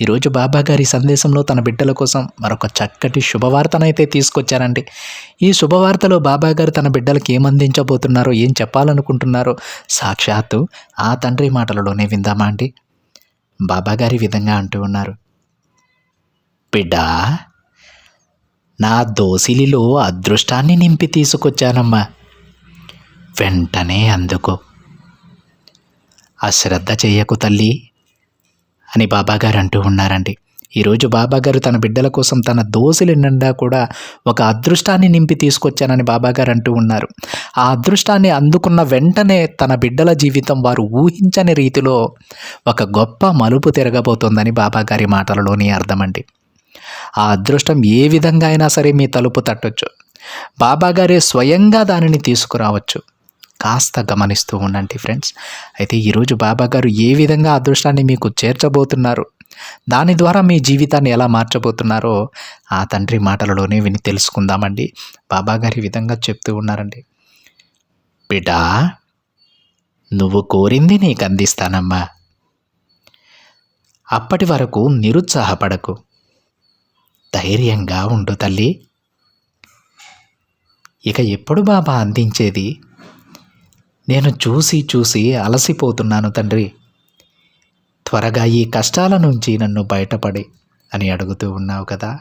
ఈరోజు బాబా గారి సందేశంలో తన బిడ్డల కోసం మరొక చక్కటి శుభవార్తనైతే తీసుకొచ్చారండి. ఈ శుభవార్తలో బాబా గారు తన బిడ్డలకు ఏం అందించబోతున్నారో ఏం చెప్పాలనుకుంటున్నారో సాక్షాత్తు ఆ తండ్రి మాటలలోనే విందామా అండి. బాబాగారి విధంగా అంటూ ఉన్నారు. బిడ్డా నా దోసిలిలో అదృష్టాన్ని నింపి తీసుకొచ్చానమ్మా. వెంటనే అందుకో. అశ్రద్ధ చేయకు తల్లి. అని బాబాగారు అంటూ ఉన్నారండి. ఈరోజు బాబాగారు తన బిడ్డల కోసం తన దోసిలి నిండా కూడా ఒక అదృష్టాన్ని నింపి తీసుకొచ్చానని బాబాగారు అంటూ ఉన్నారు. ఆ అదృష్టాన్ని అందుకున్న వెంటనే తన బిడ్డల జీవితం వారు ఊహించని రీతిలో ఒక గొప్ప మలుపు తిరగబోతోందని బాబాగారి మాటలలోని అర్థమండి. ఆ అదృష్టం ఏ విధంగా అయినా సరే మీ తలుపు తట్టొచ్చు. బాబాగారే స్వయంగా దానిని తీసుకురావచ్చు. కాస్త గమనిస్తూ ఉండండి ఫ్రెండ్స్. అయితే ఈరోజు బాబా గారు ఏ విధంగా అదృష్టాన్ని మీకు చేర్చబోతున్నారు? దాని ద్వారా మీ జీవితాన్ని ఎలా మార్చబోతున్నారో ఆ తండ్రి మాటలలోనే విని తెలుసుకుందామండి. బాబా గారి విధంగా చెప్తూ ఉన్నారండి. బిడ్డా నువ్వు కోరింది నీకు అందిస్తానమ్మా. అప్పటి వరకు నిరుత్సాహపడకు. ధైర్యంగా ఉండు తల్లి. ఇక ఎప్పుడు బాబా అందించేది నేను చూసి చూసి అలసిపోతున్నాను తండ్రి. త్వరగా ఈ కష్టాల నుంచి నన్ను బయటపడి అని అడుగుతూ ఉన్నావు కదా.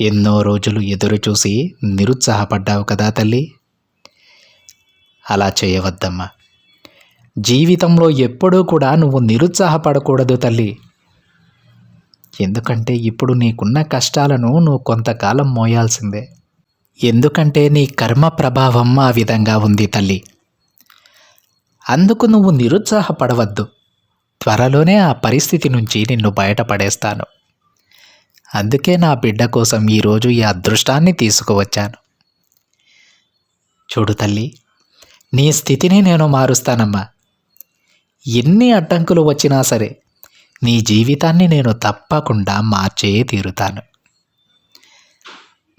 ఎన్నో రోజులు ఎదురు చూసి నిరుత్సాహపడ్డావు కదా తల్లి. అలా చేయవద్దమ్మా. జీవితంలో ఎప్పుడూ కూడా నువ్వు నిరుత్సాహపడకూడదు తల్లి. ఎందుకంటే ఇప్పుడు నీకున్న కష్టాలను నువ్వు కొంతకాలం మోయాల్సిందే. ఎందుకంటే నీ కర్మ ప్రభావం ఆ విధంగా ఉంది తల్లి. అందుకు నువ్వు నిరుత్సాహపడవద్దు. త్వరలోనే ఆ పరిస్థితి నుంచి నిన్ను బయటపడేస్తాను. అందుకే నా బిడ్డ కోసం ఈరోజు ఈ అదృష్టాన్ని తీసుకువచ్చాను. చూడు తల్లి నీ స్థితిని నేను మారుస్తానమ్మా. ఎన్ని అడ్డంకులు వచ్చినా సరే నీ జీవితాన్ని నేను తప్పకుండా మార్చే తీరుతాను.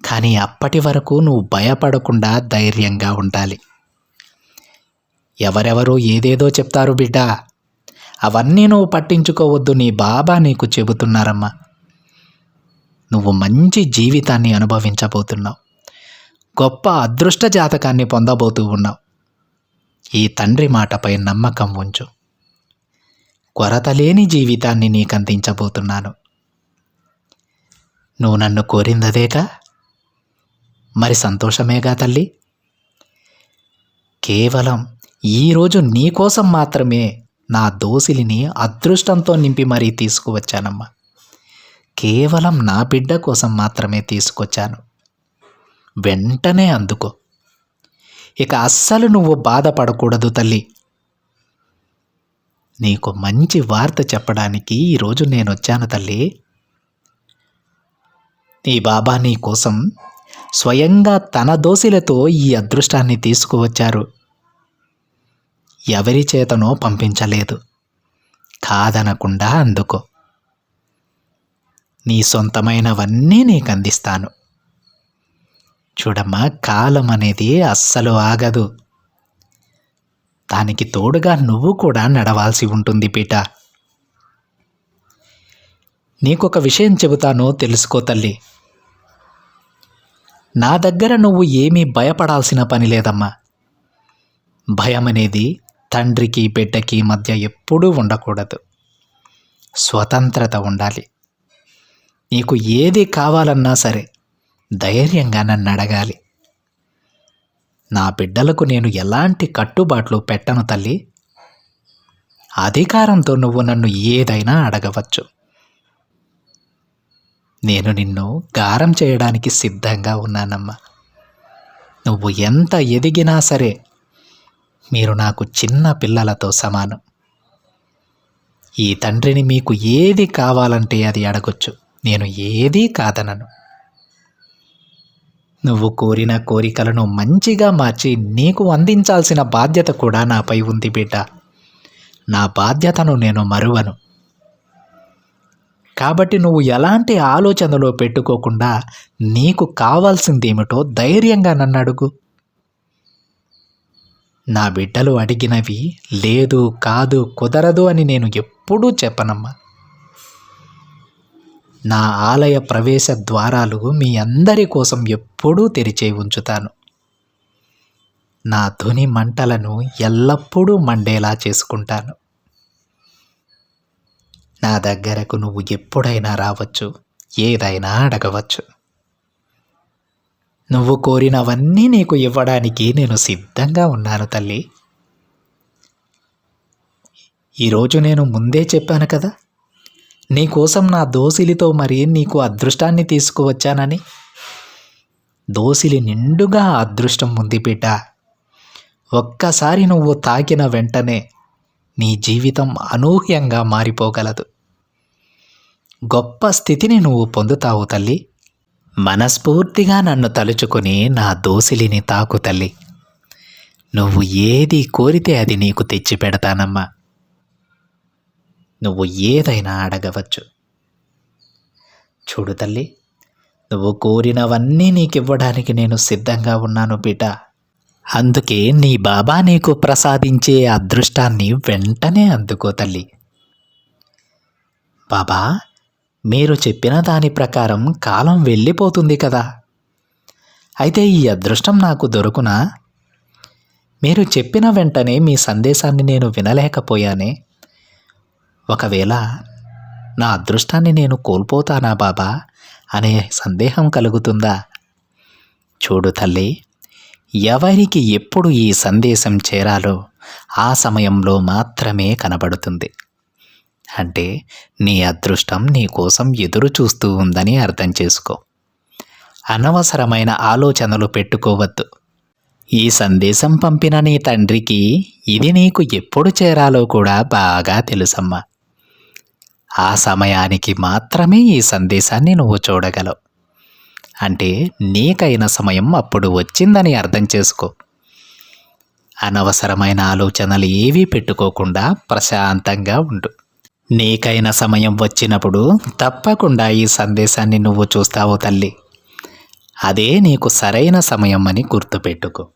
కానీ అప్పటి వరకు నువ్వు భయపడకుండా ధైర్యంగా ఉండాలి. ఎవరెవరో ఏదేదో చెప్తారు బిడ్డ. అవన్నీ నువ్వు పట్టించుకోవద్దు నీ బాబా నీకు చెబుతున్నారమ్మా. నువ్వు మంచి జీవితాన్ని అనుభవించబోతున్నావు. గొప్ప అదృష్ట జాతకాన్ని పొందబోతూ ఉన్నావు. ఈ తండ్రి మాటపై నమ్మకం ఉంచు. కొరత లేని జీవితాన్ని నీకు అందించబోతున్నాను నువ్వు నన్ను కోరిందదేగా? మరి సంతోషమేగా తల్లి? కేవలం ఈరోజు నీకోసం మాత్రమే నా దోసిలిని అదృష్టంతో నింపి మరీ తీసుకువచ్చానమ్మా. కేవలం నా బిడ్డ కోసం మాత్రమే తీసుకొచ్చాను. వెంటనే అందుకో. ఇక అస్సలు నువ్వు బాధపడకూడదు తల్లి. నీకు మంచి వార్త చెప్పడానికి ఈరోజు నేను వచ్చాను తల్లి. నీ బాబా నీ కోసం స్వయంగా తన దోసిలతో ఈ అదృష్టాన్ని తీసుకువచ్చారు. ఎవరి చేతనో పంపించలేదు. కాదనకుండా అందుకో. నీ సొంతమైనవన్నీ నీకు అందిస్తాను. చూడమ్మా కాలం అనేది అస్సలు ఆగదు. దానికి తోడుగా నువ్వు కూడా నడవాల్సి ఉంటుంది పీట. నీకొక విషయం చెబుతాను తెలుసుకో తల్లి. నా దగ్గర నువ్వు ఏమీ భయపడాల్సిన పని లేదమ్మా. భయం అనేది తండ్రికి బిడ్డకి మధ్య ఎప్పుడూ ఉండకూడదు. స్వతంత్రత ఉండాలి. నీకు ఏది కావాలన్నా సరే ధైర్యంగా నన్ను అడగాలి. నా బిడ్డలకు నేను ఎలాంటి కట్టుబాట్లు పెట్టను తల్లి. అధికారంతో నువ్వు నన్ను ఏదైనా అడగవచ్చు. నేను నిన్ను గారం చేయడానికి సిద్ధంగా ఉన్నానమ్మా. నువ్వు ఎంత ఎదిగినా సరే మీరు నాకు చిన్న పిల్లలతో సమానం. ఈ తండ్రిని మీకు ఏది కావాలంటే అది అడగొచ్చు. నేను ఏదీ కాదనను. నువ్వు కోరిన కోరికలను మంచిగా మార్చి నీకు అందించాల్సిన బాధ్యత కూడా నాపై ఉంది బిడ్డ. నా బాధ్యతను నేను మరువను. కాబట్టి నువ్వు ఎలాంటి ఆలోచనలో పెట్టుకోకుండా నీకు కావాల్సిందేమిటో ధైర్యంగా నన్ను అడుగు. నా బిడ్డలు అడిగినవి లేదు కాదు కుదరదు అని నేను ఎప్పుడూ చెప్పనమ్మా. నా ఆలయ ప్రవేశ ద్వారాలు మీ అందరి కోసం ఎప్పుడూ తెరిచే ఉంచుతాను. నా ధ్వని మంటలను ఎల్లప్పుడూ మండేలా చేసుకుంటాను. నా దగ్గరకు నువ్వు ఎప్పుడైనా రావచ్చు ఏదైనా అడగవచ్చు. నువ్వు కోరినవన్నీ నీకు ఇవ్వడానికి నేను సిద్ధంగా ఉన్నాను తల్లి. ఈరోజు నేను ముందే చెప్పాను కదా నీకోసం నా దోసిలితో మరి నీకు అదృష్టాన్ని తీసుకువచ్చానని. దోసిలి నిండుగా అదృష్టం ఉంది బిడ్డ ఒక్కసారి నువ్వు తాకిన వెంటనే నీ జీవితం అనూహ్యంగా మారిపోగలదు. గొప్ప స్థితిని నువ్వు పొందుతావు తల్లి. మనస్ఫూర్తిగా నన్ను తలుచుకొని నా దోసిలిని తాకు తల్లి. నువ్వు ఏది కోరితే అది నీకు తెచ్చి పెడతానమ్మా. నువ్వు ఏదైనా అడగవచ్చు. చూడు తల్లి నువ్వు కోరినవన్నీ నీకు ఇవ్వడానికి నేను సిద్ధంగా ఉన్నాను బిడ్డ. అందుకే నీ బాబా నీకు ప్రసాదించే అదృష్టాన్ని వెంటనే అందుకో తల్లి. బాబా మీరు చెప్పిన దాని ప్రకారం కాలం వెళ్ళిపోతుంది కదా. అయితే ఈ అదృష్టం నాకు దొరుకునా? మీరు చెప్పిన వెంటనే మీ సందేశాన్ని నేను వినలేకపోయానే. ఒకవేళ నా అదృష్టాన్ని నేను కోల్పోతానా బాబా? అనే సందేహం కలుగుతుందా? చూడు తల్లి ఎవరికి ఎప్పుడు ఈ సందేశం చేరాలో ఆ సమయంలో మాత్రమే కనబడుతుంది. అంటే నీ అదృష్టం నీ కోసం ఎదురు చూస్తూ ఉందని అర్థం చేసుకో. అనవసరమైన ఆలోచనలు పెట్టుకోవద్దు. ఈ సందేశం పంపిన నీ తండ్రికి ఇది నీకు ఎప్పుడు చేరాలో కూడా బాగా తెలుసమ్మా. ఆ సమయానికి మాత్రమే ఈ సందేశాన్ని నువ్వు చూడగలవు. అంటే నీకైన సమయం అప్పుడు వచ్చిందని అర్థం చేసుకో. అనవసరమైన ఆలోచనలు ఏవీ పెట్టుకోకుండా ప్రశాంతంగా ఉండు. నీకైన సమయం వచ్చినప్పుడు తప్పకుండా ఈ సందేశాన్ని నువ్వు చూస్తావు తల్లి. అదే నీకు సరైన సమయం అని గుర్తుపెట్టుకో.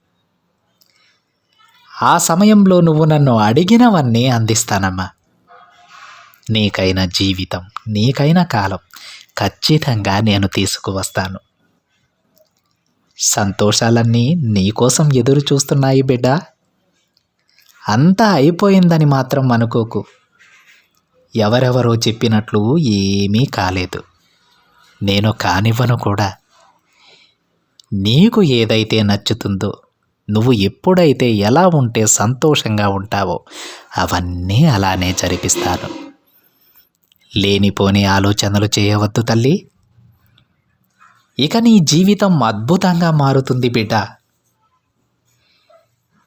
ఆ సమయంలో నువ్వు నన్ను అడిగినవన్నీ అందిస్తానమ్మా. నీకైన జీవితం నీకైన కాలం ఖచ్చితంగా నేను తీసుకువస్తాను. సంతోషాలన్నీ నీకోసం ఎదురు చూస్తున్నాయి బిడ్డ. అంతా అయిపోయిందని మాత్రం అనుకోకు. ఎవరెవరో చెప్పినట్లు ఏమీ కాలేదు. నేను కానివ్వను కూడా. నీకు ఏదైతే నచ్చుతుందో నువ్వు ఎప్పుడైతే ఎలా ఉంటే సంతోషంగా ఉంటావో అవన్నీ అలానే జరిపిస్తాను. లేనిపోని ఆలోచనలు చేయవద్దు తల్లి. ఇక నీ జీవితం అద్భుతంగా మారుతుంది బిడ్డ.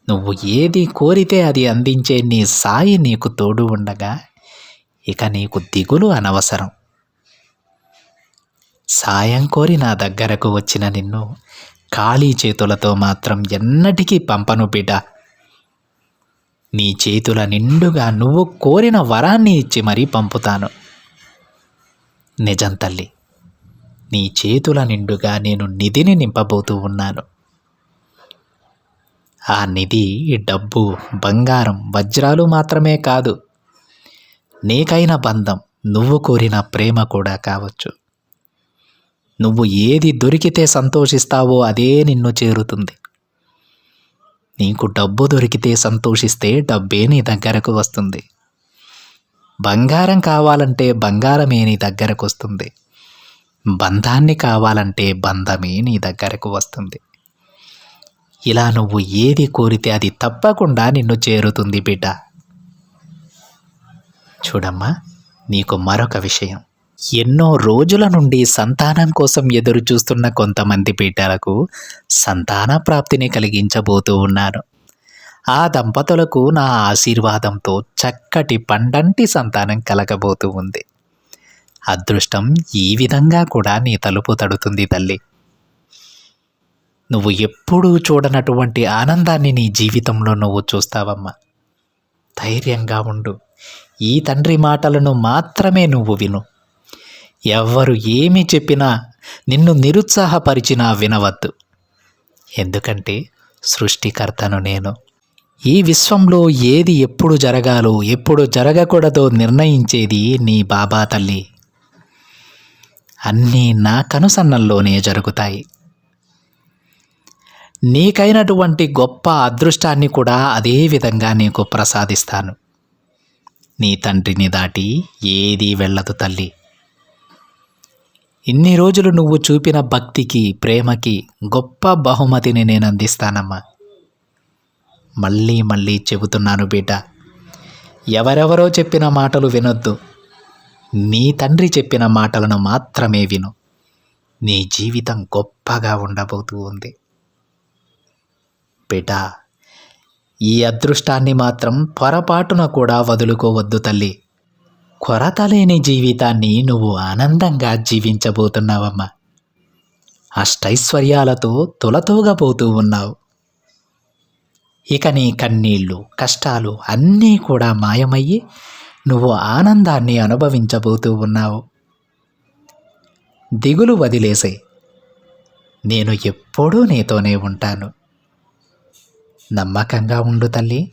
నువ్వు ఏది కోరితే అది అందించే నీ సాయి నీకు తోడు ఉండగా ఇక నీకు దిగులు అనవసరం. సాయం కోరి నా దగ్గరకు వచ్చిన నిన్ను ఖాళీ చేతులతో మాత్రం ఎన్నటికీ పంపను బిడ్డ. నీ చేతుల నిండుగా నువ్వు కోరిన వరాన్ని ఇచ్చి మరీ పంపుతాను. నిజం తల్లి నీ చేతుల నిండుగా నేను నిధిని నింపబోతూ ఉన్నాను. ఆ నిధి డబ్బు బంగారం వజ్రాలు మాత్రమే కాదు నీకైన బంధం నువ్వు కోరిన ప్రేమ కూడా కావచ్చు. నువ్వు ఏది దొరికితే సంతోషిస్తావో అదే నిన్ను చేరుతుంది. నీకు డబ్బు దొరికితే సంతోషిస్తే డబ్బే నీ దగ్గరకు వస్తుంది. బంగారం కావాలంటే బంగారమే నీ దగ్గరకు వస్తుంది. బంధాన్ని కావాలంటే బంధమే నీ దగ్గరకు వస్తుంది. ఇలా నువ్వు ఏది కోరితే అది తప్పకుండా నిన్ను చేరుతుంది బిడ్డ. చూడమ్మా నీకు మరొక విషయం. ఎన్నో రోజుల నుండి సంతానం కోసం ఎదురు చూస్తున్న కొంతమంది బిడ్డలకు సంతాన ప్రాప్తిని కలిగించబోతూ ఉన్నాను ఆ దంపతులకు నా ఆశీర్వాదంతో చక్కటి పండంటి సంతానం కలగబోతూ ఉంది. అదృష్టం ఈ విధంగా కూడా నీ తలుపు తడుతుంది తల్లి. నువ్వు ఎప్పుడూ చూడనటువంటి ఆనందాన్ని నీ జీవితంలో నువ్వు చూస్తావమ్మా. ధైర్యంగా ఉండు. ఈ తండ్రి మాటలను మాత్రమే నువ్వు విను. ఎవ్వరు ఏమి చెప్పినా నిన్ను నిరుత్సాహపరిచినా వినవద్దు. ఎందుకంటే సృష్టికర్తను నేను. ఈ విశ్వంలో ఏది ఎప్పుడు జరగాలో ఎప్పుడు జరగకూడదో నిర్ణయించేది నీ బాబా తల్లి. అన్నీ నా కనుసన్నల్లోనే జరుగుతాయి. నీకైనటువంటి గొప్ప అదృష్టాన్ని కూడా అదే విధంగా నీకు ప్రసాదిస్తాను. నీ తండ్రిని దాటి ఏదీ వెళ్ళదు తల్లి. ఇన్ని రోజులు నువ్వు చూపిన భక్తికి ప్రేమకి గొప్ప బహుమతిని నేను అందిస్తానమ్మా. మళ్ళీ మళ్ళీ చెబుతున్నాను బిడ్డ ఎవరెవరో చెప్పిన మాటలు వినొద్దు. నీ తండ్రి చెప్పిన మాటలను మాత్రమే విను. నీ జీవితం గొప్పగా ఉండబోతూ ఉంది. బిడ్డ ఈ అదృష్టాన్ని మాత్రం పొరపాటున కూడా వదులుకోవద్దు తల్లి. కొరత లేని జీవితాన్ని నువ్వు ఆనందంగా జీవించబోతున్నావమ్మా. అష్టైశ్వర్యాలతో తులతూగబోతూ ఉన్నావు. ఇక నీ కన్నీళ్ళు కష్టాలు అన్నీ కూడా మాయమయ్యి నువ్వు ఆనందాన్ని అనుభవించబోతూ ఉన్నావు. దిగులు వదిలేసే నేను ఎప్పుడూ నీతోనే ఉంటాను. నమ్మకంగా ఉండు తల్లి.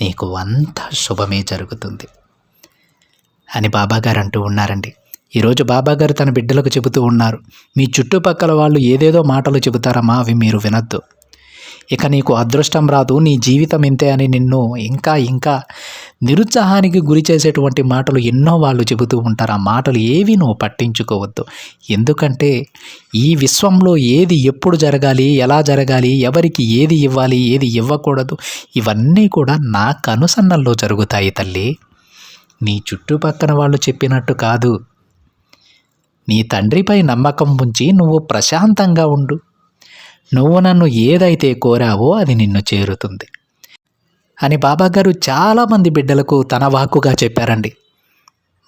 నీకు అంత శుభమే జరుగుతుంది. అని బాబాగారు అంటూ ఉన్నారండి. ఈరోజు బాబాగారు తన బిడ్డలకు చెబుతూ ఉన్నారు. మీ చుట్టుపక్కల వాళ్ళు ఏదేదో మాటలు చెబుతారమ్మా అవి మీరు వినొద్దు. ఇక నీకు అదృష్టం రాదు నీ జీవితం ఇంతే అని నిన్ను ఇంకా ఇంకా నిరుత్సాహానికి గురి చేసేటువంటి మాటలు ఎన్నో వాళ్ళు చెబుతూ ఉంటారు. ఆ మాటలు ఏవి నువ్వు పట్టించుకోవద్దు. ఎందుకంటే ఈ విశ్వంలో ఏది ఎప్పుడు జరగాలి ఎలా జరగాలి ఎవరికి ఏది ఇవ్వాలి ఏది ఇవ్వకూడదు ఇవన్నీ కూడా నా కనుసన్నల్లో జరుగుతాయి తల్లి. నీ చుట్టుపక్కన వాళ్ళు చెప్పినట్టు కాదు. నీ తండ్రిపై నమ్మకం ఉంచి నువ్వు ప్రశాంతంగా ఉండు. నువ్వు నన్ను ఏదైతే కోరావో అది నిన్ను చేరుతుంది. అని బాబాగారు చాలామంది బిడ్డలకు తన వాక్కుగా చెప్పారండి.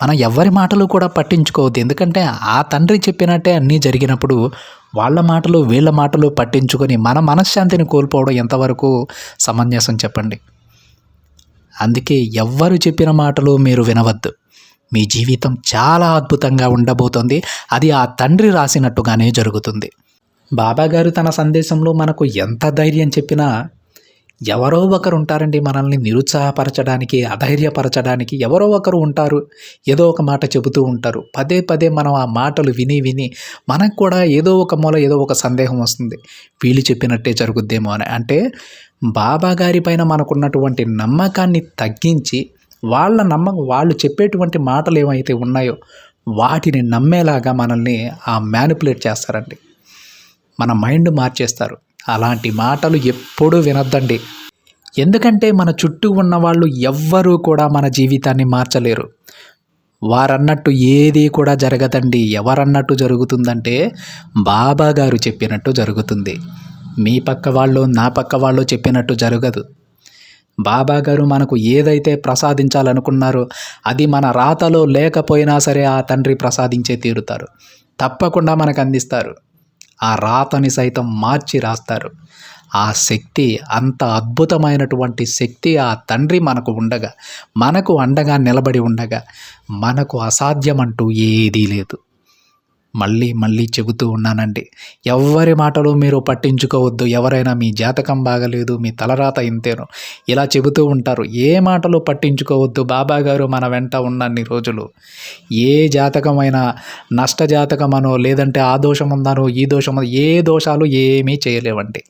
మనం ఎవరి మాటలు కూడా పట్టించుకోవద్దు. ఎందుకంటే ఆ తండ్రి చెప్పినట్టే అన్నీ జరిగినప్పుడు వాళ్ళ మాటలు వీళ్ళ మాటలు పట్టించుకొని మన మనశ్శాంతిని కోల్పోవడం ఎంతవరకు సమంజసం చెప్పండి. అందుకే ఎవ్వరు చెప్పిన మాటలు మీరు వినవద్దు. మీ జీవితం చాలా అద్భుతంగా ఉండబోతోంది. అది ఆ తండ్రి రాసినట్టుగానే జరుగుతుంది. బాబాగారు తన సందేశంలో మనకు ఎంత ధైర్యం చెప్పినా ఎవరో ఒకరు ఉంటారండి మనల్ని నిరుత్సాహపరచడానికి అధైర్యపరచడానికి. ఎవరో ఒకరు ఉంటారు ఏదో ఒక మాట చెబుతూ ఉంటారు. పదే పదే మనం ఆ మాటలు విని విని మనకు కూడా ఏదో ఒక మూల ఏదో ఒక సందేహం వస్తుంది. వీళ్ళు చెప్పినట్టే జరుగుద్దేమో అని. అంటే బాబా గారి పైన మనకున్నటువంటి నమ్మకాన్ని తగ్గించి వాళ్ళ నమ్మకం వాళ్ళు చెప్పేటువంటి మాటలు ఏమైతే ఉన్నాయో వాటిని నమ్మేలాగా మనల్ని ఆ మ్యానిపులేట్ చేస్తారండి. మన మైండ్ మార్చేస్తారు. అలాంటి మాటలు ఎప్పుడూ వినొద్దండి. ఎందుకంటే మన చుట్టూ ఉన్న వాళ్ళు ఎవ్వరూ కూడా మన జీవితాన్ని మార్చలేరు. వారన్నట్టు ఏది కూడా జరగదండి. ఎవరన్నట్టు జరుగుతుందంటే బాబా గారు చెప్పినట్టు జరుగుతుంది. మీ పక్క వాళ్ళు నా పక్క వాళ్ళు చెప్పినట్టు జరగదు. బాబా గారు మనకు ఏదైతే ప్రసాదించాలనుకున్నారో అది మన రాతలో లేకపోయినా సరే ఆ తండ్రి ప్రసాదించే తీరుతారు. తప్పకుండా మనకు అందిస్తారు. ఆ రాతని సైతం మార్చి రాస్తారు. ఆ శక్తి అంత అద్భుతమైనటువంటి శక్తి ఆ తండ్రి మనకు ఉండగా మనకు అండగా నిలబడి ఉండగా మనకు అసాధ్యమంటూ ఏదీ లేదు. మళ్ళీ మళ్ళీ చెబుతూ ఉన్నానండి. ఎవరి మాటలు మీరు పట్టించుకోవద్దు. ఎవరైనా మీ జాతకం బాగలేదు మీ తలరాత ఇంతేనో. ఇలా చెబుతూ ఉంటారు. ఏ మాటలు పట్టించుకోవద్దు బాబా గారు మన వెంట ఉన్నన్ని రోజులు. ఏ జాతకమైనా నష్ట జాతకమనో లేదంటే ఆ దోషం ఉందనో ఈ దోషం ఏ దోషాలు ఏమీ చేయలేవండి.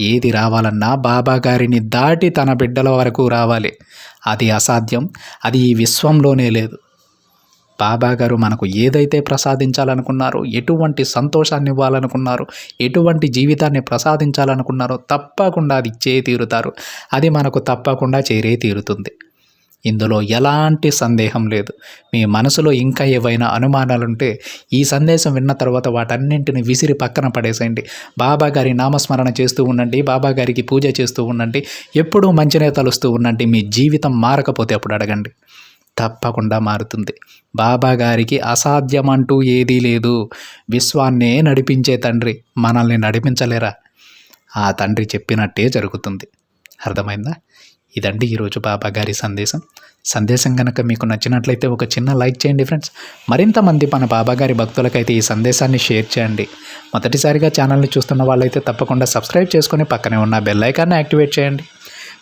ఏది రావాలన్నా బాబా గారిని దాటి తన బిడ్డల వరకు రావాలి. అది అసాధ్యం. అది ఈ విశ్వంలోనే లేదు. బాబాగారు మనకు ఏదైతే ప్రసాదించాలనుకున్నారో ఎటువంటి సంతోషాన్ని ఇవ్వాలనుకున్నారో ఎటువంటి జీవితాన్ని ప్రసాదించాలనుకున్నారో తప్పకుండా అది ఇచ్చే తీరుతారు. అది మనకు తప్పకుండా చేరే తీరుతుంది. ఇందులో ఎలాంటి సందేహం లేదు. మీ మనసులో ఇంకా ఏవైనా అనుమానాలుంటే ఈ సందేశం విన్న తర్వాత వాటన్నింటిని విసిరి పక్కన పడేసేయండి. బాబాగారి నామస్మరణ చేస్తూ ఉండండి బాబాగారికి పూజ చేస్తూ ఉండండి ఎప్పుడూ మంచినే తలుస్తూ ఉండండి మీ జీవితం మారకపోతే అప్పుడు అడగండి. తప్పకుండా మారుతుంది. బాబా గారికి అసాధ్యం అంటూ ఏదీ లేదు. విశ్వాన్నే నడిపించే తండ్రి మనల్ని నడిపించలేరా? ఆ తండ్రి చెప్పినట్టే జరుగుతుంది. అర్థమైందా? ఇదండి ఈరోజు బాబా గారి సందేశం. సందేశం కనుక మీకు నచ్చినట్లయితే ఒక చిన్న లైక్ చేయండి ఫ్రెండ్స్. మరింత మంది మన బాబాగారి భక్తులకైతే ఈ సందేశాన్ని షేర్ చేయండి. మొదటిసారిగా ఛానల్ని చూస్తున్న వాళ్ళైతే తప్పకుండా సబ్స్క్రైబ్ చేసుకొని పక్కనే ఉన్న బెల్ ఐకాన్ని యాక్టివేట్ చేయండి.